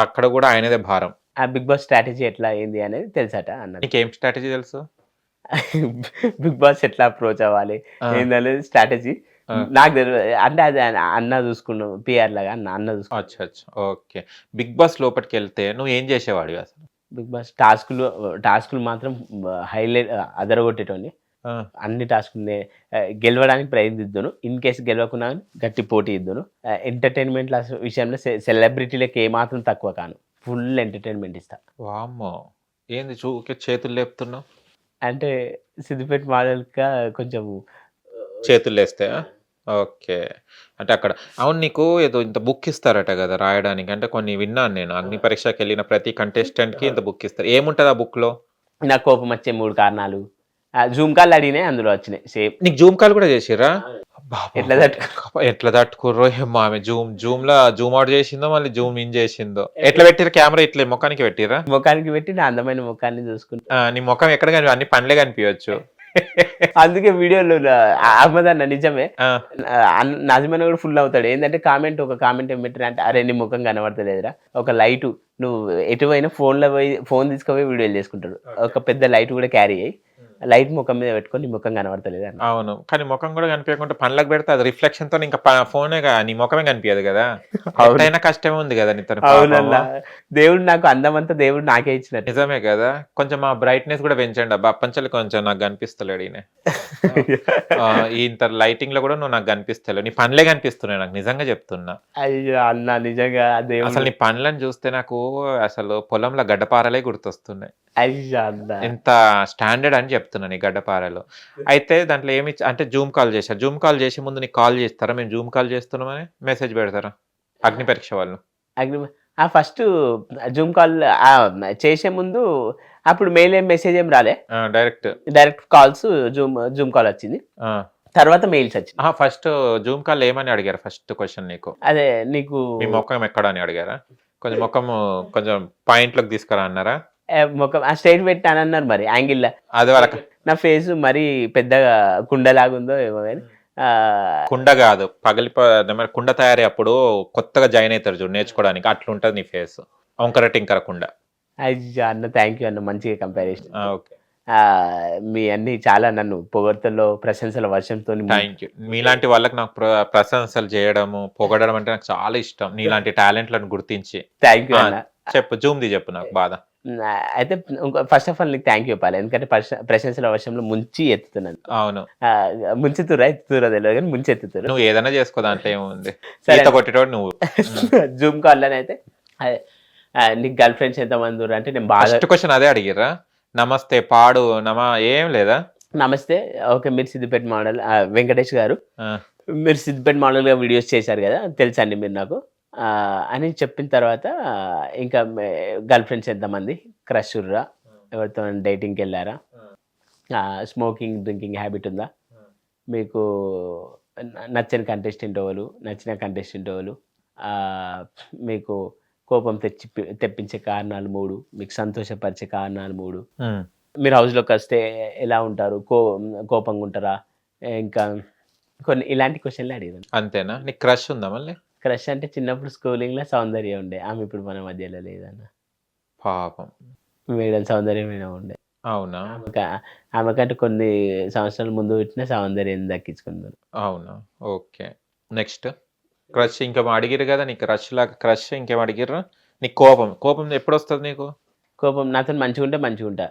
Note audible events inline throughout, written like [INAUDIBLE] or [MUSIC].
అక్కడ కూడా ఆయనదే భారం. ఆ బిగ్ బాస్ స్ట్రాటజీ ఎట్లా అయింది అనేది తెలుసట అన్నది. నీకేం స్ట్రాటజీ తెలుసు? [LAUGHS] బిగ్ బాస్ ఎట్లా అప్రోచ్ అవ్వాలి? ఏందనేది స్ట్రాటజీ. నాకు తెలియదు అంటే అది అన్న- అన్న చూసుకున్నాం పిఆర్ లాగా అన్న అన్న చూసుకున్నాం అచ్చా అచ్చా. ఓకే. బిగ్ బాస్ లోపలికి వెళ్తే నువ్వు ఏం చేసేవాడివి అసలు? బిగ్ బాస్ టాస్కులు టాస్కులు మాత్రం హైలైట్ అదరగొట్టేటోని అన్ని టాస్కులు గెలవడానికి ప్రయత్నిద్దాను. ఇన్ కేసు గెలవకున్నా కానీ గట్టి పోటీ ఇద్దాను. ఎంటర్టైన్మెంట్ విషయంలో సెలబ్రిటీలకు ఏమాత్రం తక్కువ కాను. ఫుల్ ఎంటర్టైన్మెంట్ ఇస్తా. వామ్మో. ఏంది చూకే చేతులు లేపుతున్నావు? అంటే సిద్దిపేట మోడల్గా కొంచెం చేతులు లేస్తే ఓకే. అంటే అక్కడ అవును నీకు ఏదో ఇంత బుక్ ఇస్తారట కదా రాయడానికి. అంటే కొన్ని విన్నాను నేను. అగ్ని పరీక్షకి వెళ్ళిన ప్రతి contestant కి ఇంత బుక్ ఇస్తారు. ఏముంటుంది ఆ book లో? నా కోపం వచ్చే మూడు కారణాలు. జూమ్ కాల్ అడిగినాయి అందులో వచ్చినాయి. సేమ్ నీకు జూమ్ కాల్ కూడా చేసిరా ఎట్లా తట్టుకో ఎట్లా తట్టుకుర్రో ఏమో ఆమె. జూమ్ జూమ్ లా జూమ్ అవుట్ చేసిందో మళ్ళీ జూమ్ ఇన్ చేసిందో? ఎట్లా పెట్టిరా కెమెరా ఇట్లా ముఖానికి పెట్టిరా ముఖానికి పెట్టి నా అందమైన ముఖాన్ని చూసుకుంటా. నీ ముఖం ఎక్కడ కనిపి అన్ని పండ్లే కనిపించచ్చు అందుకే వీడియోలో అహ్మద్ అన్న నిజమే. నజమైన కూడా ఫుల్ అవుతాడు. ఏంటంటే కామెంట్ ఒక కామెంట్ ఏం అంటే అరే నీ ముఖం కనబడతలేదురా. ఒక లైట్ నువ్వు ఎటువైనా ఫోన్లో పోయి ఫోన్ తీసుకుపోయి వీడియోలు చేసుకుంటాడు. ఒక పెద్ద లైట్ కూడా క్యారీ అయ్యి లైట్ ముఖం మీద పెట్టుకొని నీ ముఖం కనబడతలేదు అన్న. అవును. కానీ ముఖం కూడా కనిపించకుండా పండ్లకు పెడితే అది రిఫ్లెక్షన్తో ఇంకా ఫోనే నీ ముఖమే కనిపించదు కదా. అవును. ఎంతైనా కష్టమే ఉంది కదా నీ తన అవునన్నా. దేవుడు నాకు అందమంతా దేవుడు నాకే ఇచ్చినట్టు. నిజమే కదా. కొంచెం ఆ బ్రైట్నెస్ కూడా పెంచండి అబ్బా. పంచలు కొంచెం నాకు కనిపిస్తలేడు ఈయన. [LAUGHS] ఇంత లైటింగ్లో కూడా నువ్వు నాకు కనిపిస్తలేవు. నీ పనులే కనిపిస్తున్నాయి నాకు. నిజంగా చెప్తున్నా. అయ్యో అన్న నిజంగా అసలు నీ పనులను చూస్తే నాకు అసలు పొలంలో గడ్డపారలే గుర్తొస్తున్నాయి. ఎంత స్టాండర్డ్ అని చెప్తున్నాను ఈ గడ్డపారలు. అయితే దాంట్లో ఏమి అంటే జూమ్ కాల్ చేశారు. జూమ్ కాల్ చేసే ముందు నీకు కాల్ చేస్తారా? మేము జూమ్ కాల్ చేస్తున్నామని మెసేజ్ పెడతారా? అగ్ని పరీక్ష వాళ్ళు. అగ్ని- ఆ ఫస్ట్ జూమ్ కాల్ చేసే ముందు అప్పుడు మెయిల్ ఏం మెసేజ్ ఏం రాలే. Direct. Direct calls zoom zoom call వచ్చింది. తర్వాత మెయిల్స్ వచ్చింది ఫస్ట్ జూమ్ కాల్ ఏమని అడిగారు ఫస్ట్ క్వశ్చన్ నీకు? అదే నీకు మీ ముఖం ఎక్కడ అని అడిగారా? కొంచెం ముఖం కొంచెం పాయింట్లోకి తీసుకురా అన్నారా? ముఖం ఆ స్ట్రైట్ పెట్టి అని అన్నారు మరి యాంగిల్ అది వాళ్ళకి నా ఫేస్ మరీ పెద్దగా కుండలాగుందో ఏమో కానీ కుండ కాదు ఏమంటారు, కుండ తయారీ అప్పుడు కొత్తగా జాయిన్ అవుతారు చూడు నేర్చుకోవడానికి అట్లా ఉంటుంది నీ ఫేస్ వంకర టింకర కుండ. అయ్యో అన్న థ్యాంక్ యూ అన్న మంచిగా కంపారిజన్ ఓకే. మీ అన్ని చాలా నన్ను పొగడ్తల్లో ప్రశంసల వర్షంతో థ్యాంక్ యూ మీలాంటి వాళ్ళకి నాకు ప్ర- ప్రశంసలు చేయడము పొగడడం అంటే నాకు చాలా ఇష్టం. నీలాంటి టాలెంట్లను గుర్తించి. థ్యాంక్ యూ చెప్పు జూమ్ది చెప్పు నాకు బాధ. అయితే ఫస్ట్ ఆఫ్ ఆల్ నీకు థ్యాంక్ యూ చెప్పాలి ఎందుకంటే ప్రశ- ప్రశంసల వర్షంలో ముంచి ఎత్తుతున్నాను. అవును. ముంచుతురా ఎత్తుతురా తెలియదు కానీ ముంచి ఎత్తుతురు నువ్వు ఏదైనా చేసుకో దాంట్లో ఏముంది? సరే. కొట్టేటోడు నువ్వు. [LAUGHS] జూమ్ కాల్ అయితే నీకు గర్ల్ ఫ్రెండ్స్ ఎంతమంది అంటే నేను బాగా క్వశ్చన్ అదే అడిగిర్రా? నమస్తే పాడు నమా ఏం లేదా? నమస్తే. ఓకే మీరు సిద్దిపేట మోడల్ వెంకటేష్ గారు. మీరు సిద్దిపేట మోడల్గా వీడియోస్ చేశారు కదా తెలుసండి మీరు నాకు? అని చెప్పిన తర్వాత ఇంకా గర్ల్ ఫ్రెండ్స్ ఎంతమంది? క్రష్ ఉర్రా? ఎవరితో డేటింగ్కి వెళ్ళారా? స్మోకింగ్ డ్రింకింగ్ హ్యాబిట్ ఉందా? మీకు నచ్చని కంటెస్టెంట్ వాళ్ళు నచ్చిన కంటెస్టెంట్ వాళ్ళు ఆ, మీకు కోపం తెచ్చి తెప్పించే కారణాలు మూడు మీకు సంతోషపరిచే కారణాలు మూడు. మీరు హౌస్లోకి వస్తే ఎలా ఉంటారు? కో కోపంగా ఉంటారా? ఇంకా కొన్ని ఇలాంటి క్వశ్చన్లు అడిగాను. అంతేనా? నీకు క్రష్ ఉందా మళ్ళీ? క్రష్ అంటే చిన్నప్పుడు స్కూలింగ్లో సౌందర్యం ఉండే. ఆమె ఇప్పుడు మన మధ్యలో లేదన్న. పాపం. మేడం సౌందర్యమైన ఉండే. అవునా? ఆమెక ఆమెకంటే కొన్ని సంవత్సరాల ముందు పెట్టిన సౌందర్యం దక్కించుకున్నారు అవునా? ఓకే. నెక్స్ట్. క్రష్ ఇంకా అడిగిరు కదా నీకు? క్రష్ లాగా క్రష్ ఇంకేం అడిగిర్రు? నీకు కోపం కోపం ఎప్పుడు వస్తుంది నీకు? కోపం నాతో మంచిగా ఉంటే మంచిగా ఉంటా.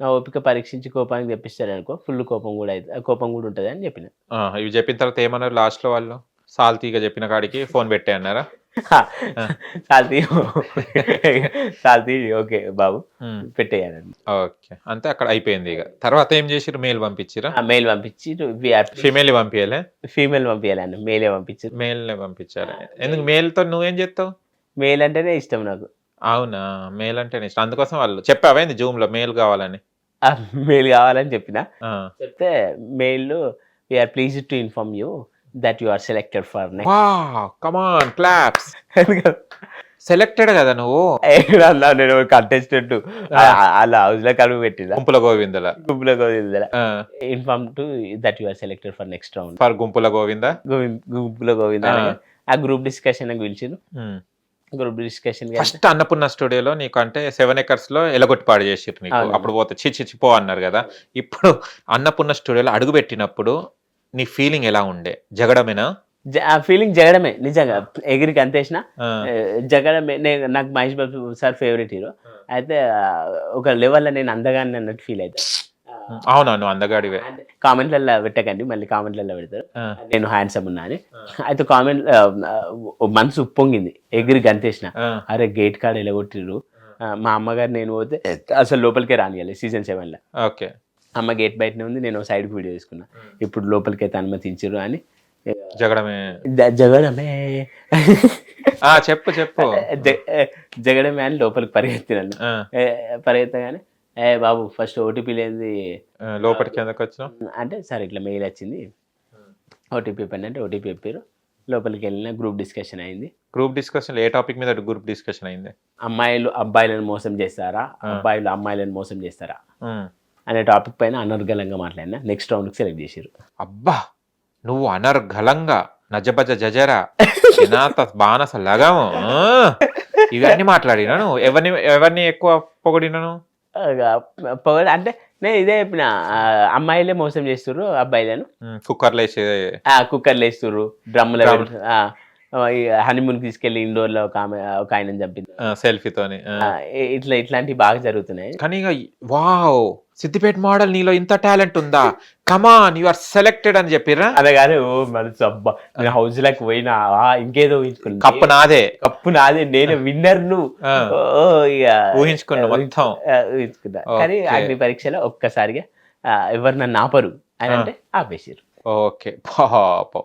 నా ఓపిక పరీక్షించి కోపానికి తెప్పిస్తారు అనుకో ఫుల్ కోపం కూడా అయితే కోపం కూడా ఉంటుంది అని చెప్పిన ఇవి చెప్పిన తర్వాత ఏమన్నారు లాస్ట్లో వాళ్ళు? సాల్తీగా చెప్పిన కాడికి [LAUGHS] ఫోన్ పెట్టే అన్నారా? సాల్తీ సాల్తీ ఓకే బాబు. పెట్టేయాలండి. ఓకే. అంతే అక్కడ అయిపోయింది ఇక. తర్వాత ఏం చేసిర్రు? మెయిల్ పంపించిరా మెయిల్ పంపించి ఫిమేల్ పంపించలే ఫీమేల్ పంపించాలండి మెయిలే పంపించారు మెయిల్ పంపించారు ఎందుకు మెయిల్తో నువ్వేం చేస్తావు? మెయిల్ అంటేనే ఇష్టం నాకు. అవునా? మెయిల్ అంటే ఇష్టం. అందుకోసం వాళ్ళు చెప్పావేంది జూమ్లో మెయిల్ కావాలని? మెయిల్ కావాలని చెప్పిన. చెప్తే mail we are please to inform you that you are selected for come on claps selected కదా నువ్వు? నేను కంటెస్టెంట్ అలా హౌస్లో కడుగు పెట్టిన గుంపుల గోవిందల? గుంపులో Govinda inform to that you are selected for next round for గుంపుల గోవింద? గుంపులో గోవింద? ఆ. గ్రూప్ డిస్కషన్ పిలిచిండు. గ్రూప్ డిస్కషన్ ఫస్ట్ అన్నపూర్ణ స్టూడియోలో నీకు అంటే సెవెన్ ఎకర్స్లో ఎలగొట్టి పాడు చేసిర్రు నీకు. అప్పుడు పోతే చి చి చి పో అన్నారు కదా. ఇప్పుడు అన్నపూర్ణ స్టూడియోలో అడుగు పెట్టినప్పుడు నీ ఫీలింగ్ ఎలా ఉండే? జగడమేనా? ఆ ఫీలింగ్ జగడమే నిజంగా. ఎగిరికి అంతేసిన జగడమే నేను నాకు Mahesh Babu sir favourite hero అయితే ఒక లెవెల్లో నేను అందగాన్ని అన్నట్టు ఫీల్ అవుతా అవునా నువ్వు అందగాడివే. కామెంట్లలో పెట్టకండి మళ్ళీ కామెంట్లలో పెడతారు. నేను హ్యాండ్సమ్ ఉన్నా అని. అయితే కామెంట్ మనసు ఉప్పొంగింది. ఎగిరి గంతేసిన అరే గేట్ కాడ ఎలగొట్టిర్రు. మా అమ్మగారు నేను పోతే అసలు లోపలికే రానియాలి సీజన్ సెవెన్లో ఓకే. అమ్మ గేట్ బయటనే ఉంది నేను సైడ్కి వీడియో తీసుకున్నా. ఇప్పుడు లోపలికి అయితే అనుమతించరు అని. జగడమే. జగడమే. చెప్పు చెప్పు. జగడమే అని లోపలికి పరిగెత్తినాను పరిగెత్తగానే ఏ బాబు ఫస్ట్ ఓటీపీ లేనిది లోపలికి ఎందుకు అంటే సార్ ఇట్లా మెయిల్ వచ్చింది. ఓటీపీ పని అంటే ఓటీపీ చెప్పారు లోపలికి వెళ్ళిన గ్రూప్ డిస్కషన్ అయింది. గ్రూప్ డిస్కషన్ ఏ టాపిక్ మీద గ్రూప్ డిస్కషన్ అయింది? అమ్మాయిలు అబ్బాయిలను మోసం చేస్తారా. అబ్బాయిలు అమ్మాయిలను మోసం చేస్తారా. అనే టాపిక్ పైన అనర్గళంగా మాట్లాడినా నెక్స్ట్ రౌండ్కి సెలెక్ట్ చేశారు అబ్బా నువ్వు అనర్గళంగా నజబజ జజరా జనాత బానస లగము ఇవన్నీ మాట్లాడినా నువ్వు ఎవరిని ఎవరిని ఎక్కువ పొగిడినాను? పొగ అంటే నేను ఇదే చెప్పిన అమ్మాయిలే మోసం చేస్తుర్రు అబ్బాయిలను. కుక్కర్లు వేసి కుక్కర్లు వేస్తుర్రు డ్రమ్ములు Drum. హనీమూన్ తీసుకెళ్ళి ఇండోర్లో ఒక ఆమె ఒక ఆయన చంపింది. సెల్ఫీతోని ఇ- ఇట్లా ఇట్లాంటివి బాగా జరుగుతున్నాయి. కానీ వావ్! సిద్దిపేట మోడల్ నీలో ఇంత టాలెంట్ ఉందా? కమాన్ యు ఆర్ సెలెక్టెడ్ అని చెప్పిరా అదే కానీ ఓ మనసు అబ్బా నేను హౌస్లోకి పోయినా ఇంకేదో ఊహించుకున్నా కప్పు నాదే. కప్పు నాదే నేను విన్నర్ను. ఊహించుకున్నా మొత్తం. ఊహించుకున్నా. కానీ. అగ్ని పరీక్షలో ఒక్కసారిగా ఎవరు నన్ను ఆపరు అని అంటే ఆపేసారు ఓకే. పాపం.